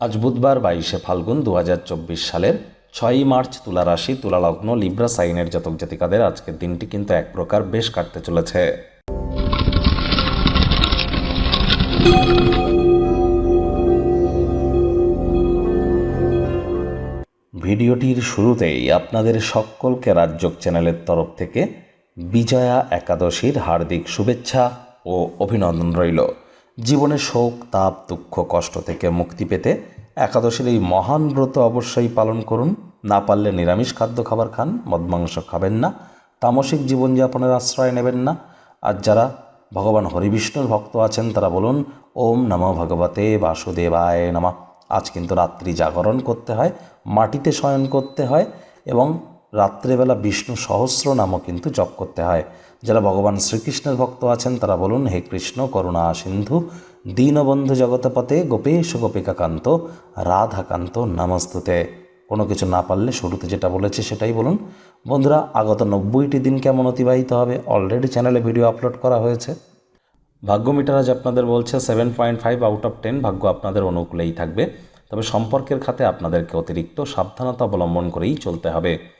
আজ বুধবার বাইশে ফাল্গুন দু হাজার চব্বিশ সালের ছয়ই মার্চ তুলা রাশি তুলা লগ্ন লিব্রা সাইনের জাতক জাতিকাদের আজকের দিনটি কিন্তু এক প্রকার বেশ কাটতে চলেছে। ভিডিওটির শুরুতেই আপনাদের সকলকে রাজ্যক চ্যানেলের তরফ থেকে বিজয়া একাদশীর হার্দিক শুভেচ্ছা ও অভিনন্দন রইল। জীবনে শোক, তাপ, দুঃখ, কষ্ট থেকে মুক্তি পেতে একাদশীর এই মহান ব্রত অবশ্যই পালন করুন। না পারলে নিরামিষ খাদ্য খাবার খান, মদ মাংস খাবেন না, তামসিক জীবনযাপনের আশ্রয় নেবেন না। আর যারা ভগবান হরিবিষ্ণুর ভক্ত আছেন, তারা বলুন, ওম নম ভগবতে বাসুদেবায় নমঃ। আজ কিন্তু রাত্রি জাগরণ করতে হয়, মাটিতে শয়ন করতে হয় এবং রাত্রেবেলা বিষ্ণু সহস্র নামও কিন্তু জপ করতে হয়। যারা ভগবান শ্রীকৃষ্ণের ভক্ত আছেন, তারা বলুন, হে কৃষ্ণ, করুণা সিন্ধু, দীনবন্ধু জগতপতে গোপেশ গোপিকাকান্ত, রাধাকান্ত নমস্তুতে। কোনো কিছু না পারলে শুরুতে যেটা বলেছে সেটাই বলুন। বন্ধুরা, আগত নব্বইটি দিন কেমন অতিবাহিত হবে? অলরেডি চ্যানেলে ভিডিও আপলোড করা হয়েছে। ভাগ্য মিটার আজ আপনাদের বলছে seven point five out of ten ভাগ্য আপনাদের অনুকূলেই থাকবে। তবে সম্পর্কের খাতে আপনাদেরকে অতিরিক্ত সাবধানতা অবলম্বন করেই চলতে হবে।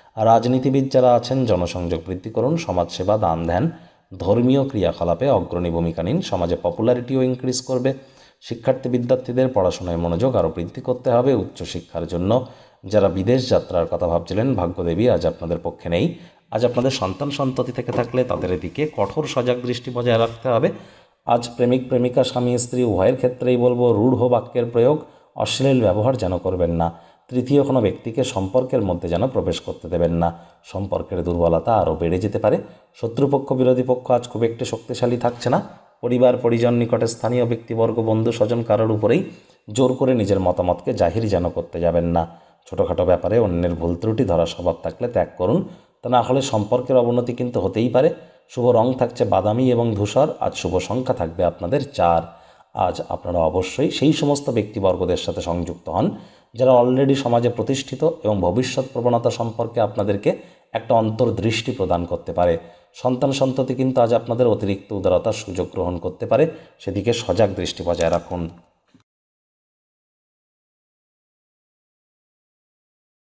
রাজনীতিবিদ যারা আছেন, জনসংযোগ বৃদ্ধি করুন, সমাজসেবা দান ধ্যান ধর্মীয় ক্রিয়াকলাপে অগ্রণী ভূমিকা নিন, সমাজে পপুলারিটিও ইনক্রিজ করবে, শিক্ষার্থী বিদ্যার্থীদের পড়াশোনায় মনোযোগ আরও বৃদ্ধি করতে হবে, উচ্চশিক্ষার জন্য। যারা বিদেশ যাত্রার কথা ভাবছিলেন, ভাগ্যদেবী আজ আপনাদের পক্ষে নেই। আজ আপনাদের সন্তান সন্ততি থেকে থাকলে তাদের দিকে কঠোর সজাগ দৃষ্টি বজায় রাখতে হবে। আজ প্রেমিক, প্রেমিকা, স্বামী, স্ত্রী, উভয়ের ক্ষেত্রেই বলব, রূঢ় বাক্যের প্রয়োগ, অশ্লীল ব্যবহার যেন করবেন না। তৃতীয় কোনো ব্যক্তিকে সম্পর্কের মধ্যে যেন প্রবেশ করতে দেবেন না। সম্পর্কের দুর্বলতা আরও বেড়ে যেতে পারে। শত্রুপক্ষ, বিরোধী পক্ষ আজ খুব একটি শক্তিশালী থাকছে না। পরিবার, পরিজন, নিকটে স্থানীয় ব্যক্তিবর্গ, বন্ধু, স্বজন কারোর উপরেই জোর করে নিজের মতামতকে জাহির যেন করতে যাবেন না। ছোটোখাটো ব্যাপারে অন্যের ভুল ত্রুটি ধরা স্বভাব থাকলে ত্যাগ করুন। তা না হলে সম্পর্কের অবনতি কিন্তু হতেই পারে। শুভ রং থাকছে বাদামি এবং ধূসর। আজ শুভ সংখ্যা থাকবে আপনাদের চার। আজ আপনারা অবশ্যই সেই সমস্ত ব্যক্তিবর্গদের সাথে সংযুক্ত হন। যারা অলরেডি সমাজে প্রতিষ্ঠিত এবং ভবিষ্যৎ প্রবণতা সম্পর্কে আপনাদেরকে একটা অন্তর্দৃষ্টি প্রদান করতে পারে। সন্তান সন্ততি কিন্তু আজ আপনাদের অতিরিক্ত উদারতার সুযোগ গ্রহণ করতে পারে। সেদিকে সজাগ দৃষ্টি বজায় রাখুন।